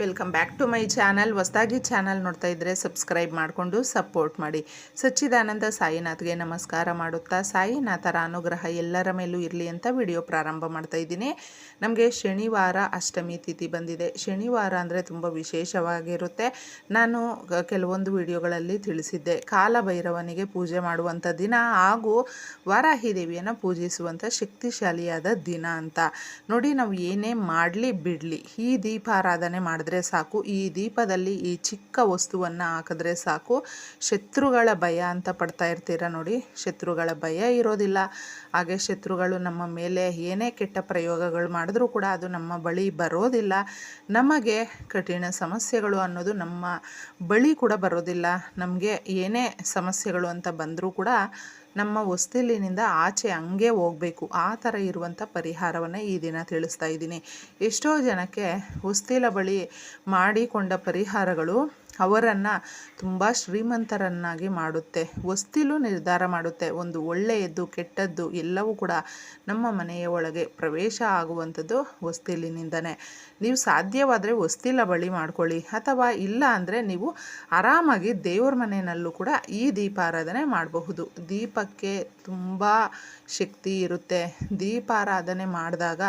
Welcome back to my channel ಹೊಸದಾಗಿ channel ನೋಡ್ತಾ ಇದ್ದರೆ ಸಬ್ಸ್ಕ್ರೈಬ್ ಮಾಡಿಕೊಂಡು ಸಪೋರ್ಟ್ ಮಾಡಿ. ಸಚ್ಚಿದಾನಂದ ಸಾಯಿನಾಥ್ಗೆ ನಮಸ್ಕಾರ ಮಾಡುತ್ತಾ, ಸಾಯಿನಾಥರ ಅನುಗ್ರಹ ಎಲ್ಲರ ಮೇಲೂ ಇರಲಿ ಅಂತ ವಿಡಿಯೋ ಪ್ರಾರಂಭ ಮಾಡ್ತಾ ಇದ್ದೀನಿ. ನಮಗೆ ಶನಿವಾರ ಅಷ್ಟಮಿ ತಿಥಿ ಬಂದಿದೆ. ಶನಿವಾರ ಅಂದರೆ ತುಂಬ ವಿಶೇಷವಾಗಿರುತ್ತೆ. ನಾನು ಕೆಲವೊಂದು ವಿಡಿಯೋಗಳಲ್ಲಿ ತಿಳಿಸಿದ್ದೆ. ಕಾಲಭೈರವನಿಗೆ ಪೂಜೆ ಮಾಡುವಂಥ ದಿನ ಹಾಗೂ ವಾರಾಹಿ ದೇವಿಯನ್ನು ಪೂಜಿಸುವಂಥ ಶಕ್ತಿಶಾಲಿಯಾದ ದಿನ ಅಂತ. ನೋಡಿ, ನಾವು ಏನೇ ಮಾಡಲಿ ಬಿಡಲಿ, ಈ ದೀಪಾರಾಧನೆ ಮಾಡಿದ್ರೆ ಸಾಕು. ಈ ದೀಪದಲ್ಲಿ ಈ ಚಿಕ್ಕ ವಸ್ತುವನ್ನು ಹಾಕಿದ್ರೆ ಸಾಕು. ಶತ್ರುಗಳ ಭಯ ಅಂತ ಪಡ್ತಾ ಇರ್ತೀರ ನೋಡಿ. ಶತ್ರುಗಳ ಭಯ ಇರೋದಿಲ್ಲ. ಹಾಗೆ ಶತ್ರುಗಳು ನಮ್ಮ ಮೇಲೆ ಏನೇ ಕೆಟ್ಟ ಪ್ರಯೋಗಗಳು ಮಾಡಿದ್ರೂ ಕೂಡ ಅದು ನಮ್ಮ ಬಳಿ ಬರೋದಿಲ್ಲ. ನಮಗೆ ಕಠಿಣ ಸಮಸ್ಯೆಗಳು ಅನ್ನೋದು ನಮ್ಮ ಬಳಿ ಕೂಡ ಬರೋದಿಲ್ಲ. ನಮಗೆ ಏನೇ ಸಮಸ್ಯೆಗಳು ಅಂತ ಬಂದರೂ ಕೂಡ ನಮ್ಮ ಹೊಸ್ತಿಲಿನಿಂದ ಆಚೆ ಹಂಗೆ ಹೋಗಬೇಕು. ಆ ಥರ ಇರುವಂಥ ಪರಿಹಾರವನ್ನು ಈ ದಿನ ತಿಳಿಸ್ತಾ ಇದ್ದೀನಿ. ಎಷ್ಟೋ ಜನಕ್ಕೆ ಹೊಸ್ತಿಲ ಬಳಿ ಮಾಡಿಕೊಂಡ ಪರಿಹಾರಗಳು ಅವರನ್ನು ತುಂಬ ಶ್ರೀಮಂತರನ್ನಾಗಿ ಮಾಡುತ್ತೆ. ಹೊಸ್ತಿಲು ನಿರ್ಧಾರ ಮಾಡುತ್ತೆ. ಒಂದು ಒಳ್ಳೆಯದ್ದು, ಕೆಟ್ಟದ್ದು ಎಲ್ಲವೂ ಕೂಡ ನಮ್ಮ ಮನೆಯ ಒಳಗೆ ಪ್ರವೇಶ ಆಗುವಂಥದ್ದು ಹೊಸ್ತಿಲಿನಿಂದನೇ. ನೀವು ಸಾಧ್ಯವಾದರೆ ಹೊಸ್ತಿಲ ಬಳಿ ಮಾಡ್ಕೊಳ್ಳಿ. ಅಥವಾ ಇಲ್ಲ ಅಂದರೆ ನೀವು ಆರಾಮಾಗಿ ದೇವ್ರ ಮನೆಯಲ್ಲೂ ಕೂಡ ಈ ದೀಪಾರಾಧನೆ ಮಾಡಬಹುದು. ದೀಪಕ್ಕೆ ತುಂಬ ಶಕ್ತಿ ಇರುತ್ತೆ. ದೀಪಾರಾಧನೆ ಮಾಡಿದಾಗ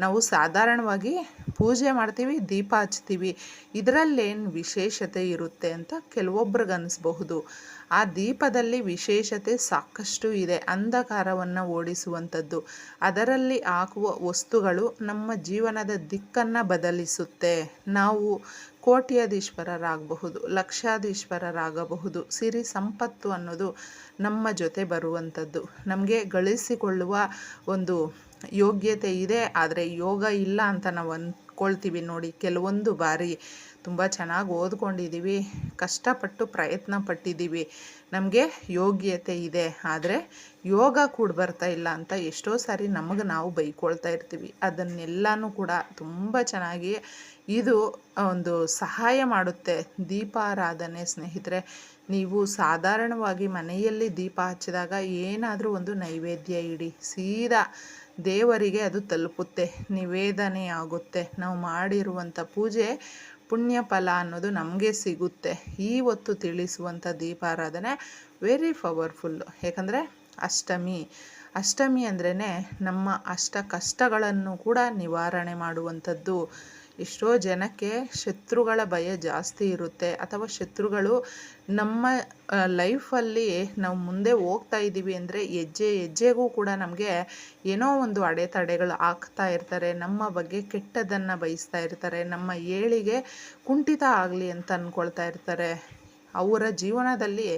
ನಾವು ಸಾಧಾರಣವಾಗಿ ಪೂಜೆ ಮಾಡ್ತೀವಿ, ದೀಪ ಹಚ್ತೀವಿ. ಇದರಲ್ಲೇನು ವಿಶೇಷತೆ ಇರುತ್ತೆ ಅಂತ ಕೆಲವೊಬ್ರಿಗೆ ಅನಿಸ್ಬಹುದು ಆ ದೀಪದಲ್ಲಿ ವಿಶೇಷತೆ ಸಾಕಷ್ಟು ಇದೆ, ಅಂಧಕಾರವನ್ನು ಓಡಿಸುವಂಥದ್ದು. ಅದರಲ್ಲಿ ಹಾಕುವ ವಸ್ತುಗಳು ನಮ್ಮ ಜೀವನದ ದಿಕ್ಕನ್ನು ಬದಲಿಸುತ್ತೆ. ನಾವು ಕೋಟ್ಯಾಧೀಶ್ವರರಾಗಬಹುದು, ಲಕ್ಷಾಧೀಶ್ವರರಾಗಬಹುದು. ಸಿರಿ ಸಂಪತ್ತು ಅನ್ನೋದು ನಮ್ಮ ಜೊತೆ ಬರುವಂಥದ್ದು. ನಮಗೆ ಗಳಿಸಿಕೊಳ್ಳುವ ಒಂದು ಯೋಗ್ಯತೆ ಇದೆ, ಆದರೆ ಯೋಗ ಇಲ್ಲ ಅಂತ ನಾವು ಅಂದ್ಕೊಳ್ತೀವಿ ನೋಡಿ. ಕೆಲವೊಂದು ಬಾರಿ ತುಂಬ ಚೆನ್ನಾಗಿ ಓದ್ಕೊಂಡಿದ್ದೀವಿ ಕಷ್ಟಪಟ್ಟು ಪ್ರಯತ್ನ ಪಟ್ಟಿದ್ದೀವಿ ನಮಗೆ ಯೋಗ್ಯತೆ ಇದೆ, ಆದರೆ ಯೋಗ ಕೂಡ ಬರ್ತಾ ಇಲ್ಲ ಅಂತ ಎಷ್ಟೋ ಸಾರಿ ನಮಗೆ ನಾವು ಬೈಕೊಳ್ತಾ ಇರ್ತೀವಿ. ಅದನ್ನೆಲ್ಲನೂ ಕೂಡ ತುಂಬ ಚೆನ್ನಾಗಿ ಇದು ಒಂದು ಸಹಾಯ ಮಾಡುತ್ತೆ. ದೀಪಾರಾಧನೆ ಸ್ನೇಹಿತರೆ, ನೀವು ಸಾಧಾರಣವಾಗಿ ಮನೆಯಲ್ಲಿ ದೀಪ ಹಚ್ಚಿದಾಗ ಏನಾದರೂ ಒಂದು ನೈವೇದ್ಯ ಇಡಿ, ಸೀದಾ ದೇವರಿಗೆ ಅದು ತಲುಪುತ್ತೆ ನಿವೇದನೆ ಆಗುತ್ತೆ ನಾವು ಮಾಡಿರುವಂಥ ಪೂಜೆ ಪುಣ್ಯ ಫಲ ಅನ್ನೋದು ನಮಗೆ ಸಿಗುತ್ತೆ. ಈ ಹೊತ್ತು ತಿಳಿಸುವಂಥ ದೀಪಾರಾಧನೆ ವೆರಿ ಪವರ್ಫುಲ್ಲು ಯಾಕಂದರೆ ಅಷ್ಟಮಿ. ಅಷ್ಟಮಿ ಅಂದ್ರೇ ನಮ್ಮ ಅಷ್ಟ ಕಷ್ಟಗಳನ್ನು ಕೂಡ ನಿವಾರಣೆ ಮಾಡುವಂಥದ್ದು. ಎಷ್ಟೋ ಜನಕ್ಕೆ ಶತ್ರುಗಳ ಭಯ ಜಾಸ್ತಿ ಇರುತ್ತೆ. ಅಥವಾ ಶತ್ರುಗಳು ನಮ್ಮ ಲೈಫಲ್ಲಿ ನಾವು ಮುಂದೆ ಹೋಗ್ತಾ ಇದ್ದೀವಿ ಅಂದರೆ ಹೆಜ್ಜೆ, ಹೆಜ್ಜೆಗೂ ಕೂಡ ನಮಗೆ ಏನೋ ಒಂದು ಅಡೆತಡೆಗಳು ಆಗ್ತಾ ಇರ್ತಾರೆ. ನಮ್ಮ ಬಗ್ಗೆ ಕೆಟ್ಟದನ್ನು ಬಯಸ್ತಾ ಇರ್ತಾರೆ. ನಮ್ಮ ಏಳಿಗೆ ಕುಂಠಿತ ಆಗಲಿ ಅಂತ ಅಂದ್ಕೊಳ್ತಾ ಇರ್ತಾರೆ. ಅವರ ಜೀವನದಲ್ಲಿ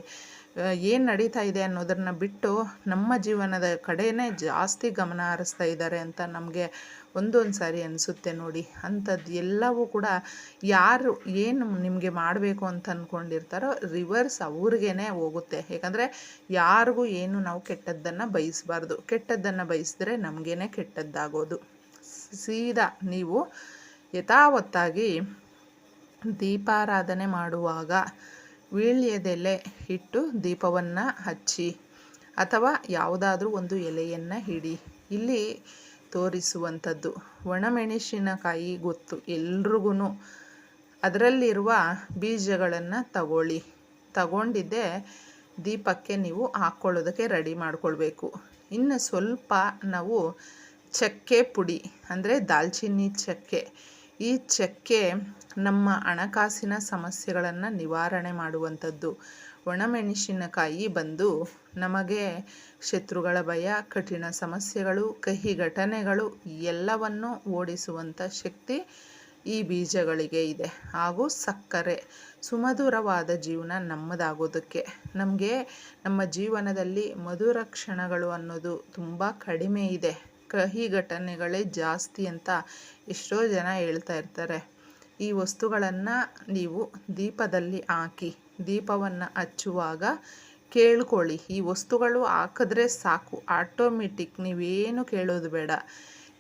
ಏನು ನಡೀತಾ ಇದೆ ಅನ್ನೋದನ್ನು ಬಿಟ್ಟು ನಮ್ಮ ಜೀವನದ ಕಡೆನೇ ಜಾಸ್ತಿ ಗಮನ ಹರಿಸ್ತಾ ಇದ್ದಾರೆ ಅಂತ ನಮಗೆ ಒಂದೊಂದು ಸಾರಿ ಅನಿಸುತ್ತೆ ನೋಡಿ. ಅಂಥದ್ದು ಎಲ್ಲವೂ ಕೂಡ ಯಾರು ಏನು ನಿಮಗೆ ಮಾಡಬೇಕು ಅಂತ ಅಂದ್ಕೊಂಡಿರ್ತಾರೋ ರಿವರ್ಸ್ ಅವ್ರಿಗೇ ಹೋಗುತ್ತೆ. ಯಾಕಂದರೆ ಯಾರಿಗೂ ಏನು ನಾವು ಕೆಟ್ಟದ್ದನ್ನು ಬಯಸಬಾರ್ದು. ಕೆಟ್ಟದ್ದನ್ನು ಬಯಸಿದ್ರೆ ನಮಗೇ ಕೆಟ್ಟದ್ದಾಗೋದು. ಸೀದಾ ನೀವು ಯಥಾವತ್ತಾಗಿ ದೀಪಾರಾಧನೆ ಮಾಡುವಾಗ ವೀಳ್ಯದೆಲೆ ಇಟ್ಟು ದೀಪವನ್ನು ಹಚ್ಚಿ ಅಥವಾ ಯಾವುದಾದ್ರೂ ಒಂದು ಎಲೆಯನ್ನು ಹಿಡಿ. ಇಲ್ಲಿ ತೋರಿಸುವಂಥದ್ದು. ಒಣಮೆಣಸಿನಕಾಯಿ ಗೊತ್ತು ಎಲ್ರಿಗೂ ಅದರಲ್ಲಿರುವ ಬೀಜಗಳನ್ನು ತಗೊಳ್ಳಿ. ತಗೊಂಡಿದ್ದೆ, ದೀಪಕ್ಕೆ ನೀವು ಹಾಕ್ಕೊಳ್ಳೋದಕ್ಕೆ ರೆಡಿ ಮಾಡಿಕೊಳ್ಬೇಕು. ಇನ್ನು ಸ್ವಲ್ಪ ನಾವು ಚಕ್ಕೆ ಪುಡಿ, ಅಂದರೆ ದಾಲ್ಚಿನ್ನಿ ಚಕ್ಕೆ. ಈ ಚಕ್ಕೆ ನಮ್ಮ ಹಣಕಾಸಿನ ಸಮಸ್ಯೆಗಳನ್ನು ನಿವಾರಣೆ ಮಾಡುವಂಥದ್ದು. ಒಣಮೆಣಸಿನಕಾಯಿ ಬಂದು ನಮಗೆ ಶತ್ರುಗಳ ಭಯ, ಕಠಿಣ ಸಮಸ್ಯೆಗಳು, ಕಹಿ ಘಟನೆಗಳು ಎಲ್ಲವನ್ನು ಓಡಿಸುವಂಥ ಶಕ್ತಿ ಈ ಬೀಜಗಳಿಗೆ ಇದೆ. ಹಾಗೂ ಸಕ್ಕರೆ, ಸುಮಧುರವಾದ ಜೀವನ ನಮ್ಮದಾಗೋದಕ್ಕೆ. ನಮಗೆ ನಮ್ಮ ಜೀವನದಲ್ಲಿ ಮಧುರ ಕ್ಷಣಗಳು ಅನ್ನೋದು ತುಂಬ ಕಡಿಮೆ ಇದೆ. ಕಹಿ ಘಟನೆಗಳೇ ಜಾಸ್ತಿ ಅಂತ ಎಷ್ಟೋ ಜನ ಹೇಳ್ತಾ ಇರ್ತಾರೆ. ಈ ವಸ್ತುಗಳನ್ನು ನೀವು ದೀಪದಲ್ಲಿ ಹಾಕಿ ದೀಪವನ್ನು ಹಚ್ಚುವಾಗ ಕೇಳ್ಕೊಳ್ಳಿ. ಈ ವಸ್ತುಗಳು ಹಾಕಿದ್ರೆ ಸಾಕು. ಆಟೋಮೆಟಿಕ್ ನೀವೇನು ಕೇಳೋದು ಬೇಡ.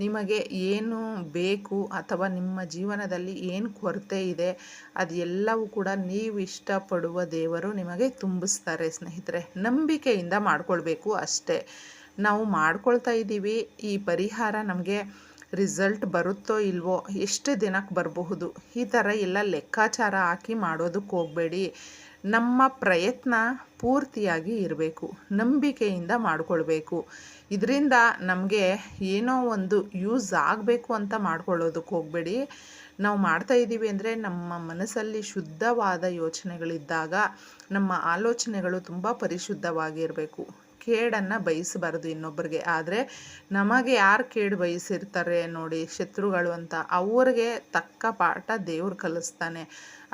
ನಿಮಗೆ ಏನು ಬೇಕು ಅಥವಾ ನಿಮ್ಮ ಜೀವನದಲ್ಲಿ ಏನು ಕೊರತೆ ಇದೆ, ಅದೆಲ್ಲವೂ ಕೂಡ ನೀವು ಇಷ್ಟಪಡುವ ದೇವರು ನಿಮಗೆ ತುಂಬಿಸ್ತಾರೆ ಸ್ನೇಹಿತರೆ. ನಂಬಿಕೆಯಿಂದ ಮಾಡ್ಕೊಳ್ಬೇಕು ಅಷ್ಟೇ. ನಾವು ಮಾಡ್ಕೊಳ್ತಾ ಇದ್ದೀವಿ. ಈ ಪರಿಹಾರ ನಮಗೆ ರಿಸಲ್ಟ್ ಬರುತ್ತೋ ಇಲ್ವೋ, ಎಷ್ಟು ದಿನಕ್ಕೆ ಬರಬಹುದು? ಈ ಥರ ಎಲ್ಲ ಲೆಕ್ಕಾಚಾರ ಹಾಕಿ ಮಾಡೋದಕ್ಕೆ ಹೋಗಬೇಡಿ. ನಮ್ಮ ಪ್ರಯತ್ನ ಪೂರ್ತಿಯಾಗಿ ಇರಬೇಕು, ನಂಬಿಕೆಯಿಂದ ಮಾಡಿಕೊಳ್ಬೇಕು. ಇದರಿಂದ ನಮಗೆ ಏನೋ ಒಂದು ಯೂಸ್ ಆಗಬೇಕು ಅಂತ ಮಾಡ್ಕೊಳ್ಳೋದಕ್ಕೆ ಹೋಗಬೇಡಿ. ನಾವು ಮಾಡ್ತಾ ಇದ್ದೀವಿ ಅಂದರೆ ನಮ್ಮ ಮನಸ್ಸಲ್ಲಿ ಶುದ್ಧವಾದ ಯೋಚನೆಗಳಿದ್ದಾಗ ನಮ್ಮ ಆಲೋಚನೆಗಳು ತುಂಬ ಪರಿಶುದ್ಧವಾಗಿರಬೇಕು. ಕೇಡನ್ನು ಬಯಸಬಾರ್ದು ಇನ್ನೊಬ್ಬರಿಗೆ. ಆದರೆ ನಮಗೆ ಯಾರು ಕೇಡು ಬಯಸಿರ್ತಾರೆ ನೋಡಿ ಶತ್ರುಗಳು ಅಂತ, ಅವ್ರಿಗೆ ತಕ್ಕ ಪಾಠ ದೇವ್ರು ಕಲಿಸ್ತಾನೆ.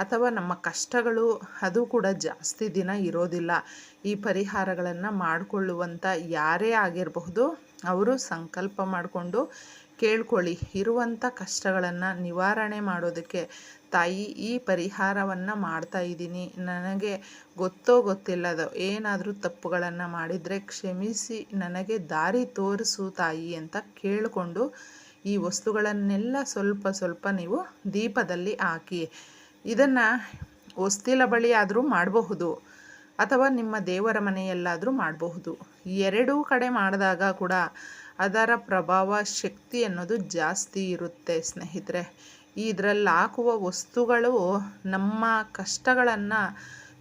ಅಥವಾ ನಮ್ಮ ಕಷ್ಟಗಳು ಅದು ಕೂಡ ಜಾಸ್ತಿ ದಿನ ಇರೋದಿಲ್ಲ. ಈ ಪರಿಹಾರಗಳನ್ನು ಮಾಡಿಕೊಳ್ಳುವಂಥ ಯಾರೇ ಆಗಿರಬಹುದು, ಅವರು ಸಂಕಲ್ಪ ಮಾಡಿಕೊಂಡು ಕೇಳ್ಕೊಳ್ಳಿ. ಇರುವಂಥ ಕಷ್ಟಗಳನ್ನು ನಿವಾರಣೆ ಮಾಡೋದಕ್ಕೆ ತಾಯಿ ಈ ಪರಿಹಾರವನ್ನು ಮಾಡ್ತಾ ಇದ್ದೀನಿ. ನನಗೆ ಗೊತ್ತೋ ಗೊತ್ತಿಲ್ಲದೋ ಏನಾದರೂ ತಪ್ಪುಗಳನ್ನು ಮಾಡಿದರೆ ಕ್ಷಮಿಸಿ, ನನಗೆ ದಾರಿ ತೋರಿಸು ತಾಯಿ ಅಂತ ಕೇಳಿಕೊಂಡು ಈ ವಸ್ತುಗಳನ್ನೆಲ್ಲ ಸ್ವಲ್ಪ ಸ್ವಲ್ಪ ನೀವು ದೀಪದಲ್ಲಿ ಹಾಕಿ. ಇದನ್ನು ಹೊಸ್ತಿಲ ಬಳಿ ಆದರೂ ಮಾಡಬಹುದು ಅಥವಾ ನಿಮ್ಮ ದೇವರ ಮನೆಯಲ್ಲಾದರೂ ಮಾಡಬಹುದು. ಎರಡೂ ಕಡೆ ಮಾಡಿದಾಗ ಕೂಡ ಅದರ ಪ್ರಭಾವ ಶಕ್ತಿ ಅನ್ನೋದು ಜಾಸ್ತಿ ಇರುತ್ತೆ ಸ್ನೇಹಿತರೆ. ಇದರಲ್ಲಿ ಹಾಕುವ ವಸ್ತುಗಳು ನಮ್ಮ ಕಷ್ಟಗಳನ್ನು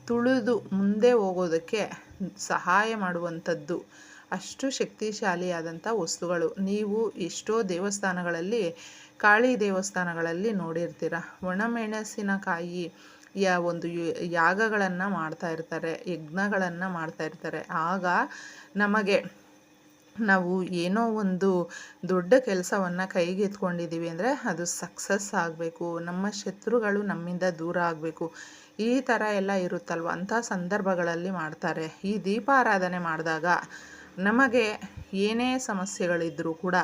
ತುಳಿದು ಮುಂದೆ ಹೋಗೋದಕ್ಕೆ ಸಹಾಯ ಮಾಡುವಂಥದ್ದು. ಅಷ್ಟು ಶಕ್ತಿಶಾಲಿಯಾದಂಥ ವಸ್ತುಗಳು. ನೀವು ಎಷ್ಟೋ ದೇವಸ್ಥಾನಗಳಲ್ಲಿ, ಕಾಳಿ ದೇವಸ್ಥಾನಗಳಲ್ಲಿ ನೋಡಿರ್ತೀರ. ಒಣಮೆಣಸಿನಕಾಯಿ ಯಾ ಒಂದು ಯಾಗಗಳನ್ನು ಮಾಡ್ತಾ ಇರ್ತಾರೆ, ಯಜ್ಞಗಳನ್ನು ಮಾಡ್ತಾ ಇರ್ತಾರೆ. ಆಗ ನಮಗೆ ನಾವು ಏನೋ ಒಂದು ದೊಡ್ಡ ಕೆಲಸವನ್ನು ಕೈಗೆತ್ಕೊಂಡಿದ್ದೀವಿ ಅಂದರೆ ಅದು ಸಕ್ಸಸ್ ಆಗಬೇಕು. ನಮ್ಮ ಶತ್ರುಗಳು ನಮ್ಮಿಂದ ದೂರ ಆಗಬೇಕು. ಈ ಥರ ಎಲ್ಲ ಇರುತ್ತಲ್ವ? ಅಂಥ ಸಂದರ್ಭಗಳಲ್ಲಿ ಮಾಡ್ತಾರೆ. ಈ ದೀಪಾರಾಧನೆ ಮಾಡಿದಾಗ ನಮಗೆ ಏನೇ ಸಮಸ್ಯೆಗಳಿದ್ದರೂ ಕೂಡ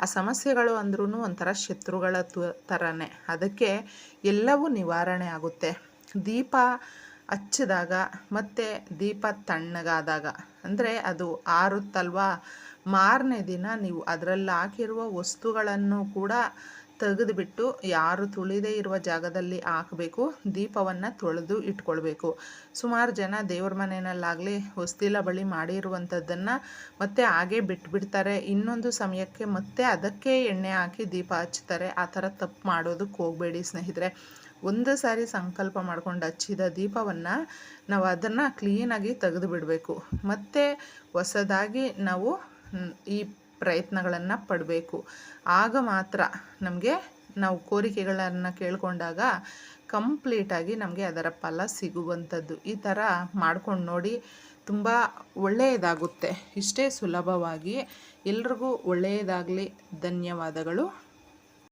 ಆ ಸಮಸ್ಯೆಗಳು ಅಂದ್ರೂ ಒಂಥರ ಶತ್ರುಗಳ ಥರನೇ ಅದಕ್ಕೆ ಎಲ್ಲವೂ ನಿವಾರಣೆ ಆಗುತ್ತೆ. ದೀಪ ಹಚ್ಚಿದಾಗ ಮತ್ತು ದೀಪ ತಣ್ಣಗಾದಾಗ ಅಂದರೆ ಅದು ಆರುತ್ತಲ್ವ? ಮಾರನೇ ದಿನ ನೀವು ಅದರಲ್ಲಿ ಹಾಕಿರುವ ವಸ್ತುಗಳನ್ನು ಕೂಡ ತೆಗೆದುಬಿಟ್ಟು ಯಾರು ತುಳಿದೇ ಇರುವ ಜಾಗದಲ್ಲಿ ಹಾಕಬೇಕು, ದೀಪವನ್ನು ತೊಳೆದು ಇಟ್ಕೊಳ್ಬೇಕು. ಸುಮಾರು ಜನ ದೇವ್ರ ಮನೆಯಲ್ಲಾಗಲಿ ಹೊಸ್ತಿಲ ಬಳಿ ಮಾಡಿರುವಂಥದ್ದನ್ನು ಮತ್ತೆ ಹಾಗೆ ಬಿಟ್ಬಿಡ್ತಾರೆ. ಇನ್ನೊಂದು ಸಮಯಕ್ಕೆ ಮತ್ತೆ ಅದಕ್ಕೆ ಎಣ್ಣೆ ಹಾಕಿ ದೀಪ ಹಚ್ತಾರೆ ಆ ಥರ ತಪ್ಪು ಮಾಡೋದಕ್ಕೆ ಹೋಗಬೇಡಿ ಸ್ನೇಹಿತರೆ. ಒಂದು ಸಾರಿ ಸಂಕಲ್ಪ ಮಾಡ್ಕೊಂಡು ಹಚ್ಚಿದ ದೀಪವನ್ನು ನಾವು ಅದನ್ನು ಕ್ಲೀನಾಗಿ ತೆಗೆದು ಬಿಡಬೇಕು ಮತ್ತು ಹೊಸದಾಗಿ ನಾವು ಈ ಪ್ರಯತ್ನಗಳನ್ನು ಪಡಬೇಕು. ಆಗ ಮಾತ್ರ ನಮಗೆ ನಾವು ಕೋರಿಕೆಗಳನ್ನು ಕೇಳಿಕೊಂಡಾಗ ಕಂಪ್ಲೀಟಾಗಿ ನಮಗೆ ಅದರ ಫಲ ಸಿಗುವಂಥದ್ದು ಈ ಥರ ಮಾಡ್ಕೊಂಡು ನೋಡಿ ತುಂಬ ಒಳ್ಳೆಯದಾಗುತ್ತೆ. ಇಷ್ಟೇ ಸುಲಭವಾಗಿ ಎಲ್ರಿಗೂ ಒಳ್ಳೆಯದಾಗಲಿ. ಧನ್ಯವಾದಗಳು.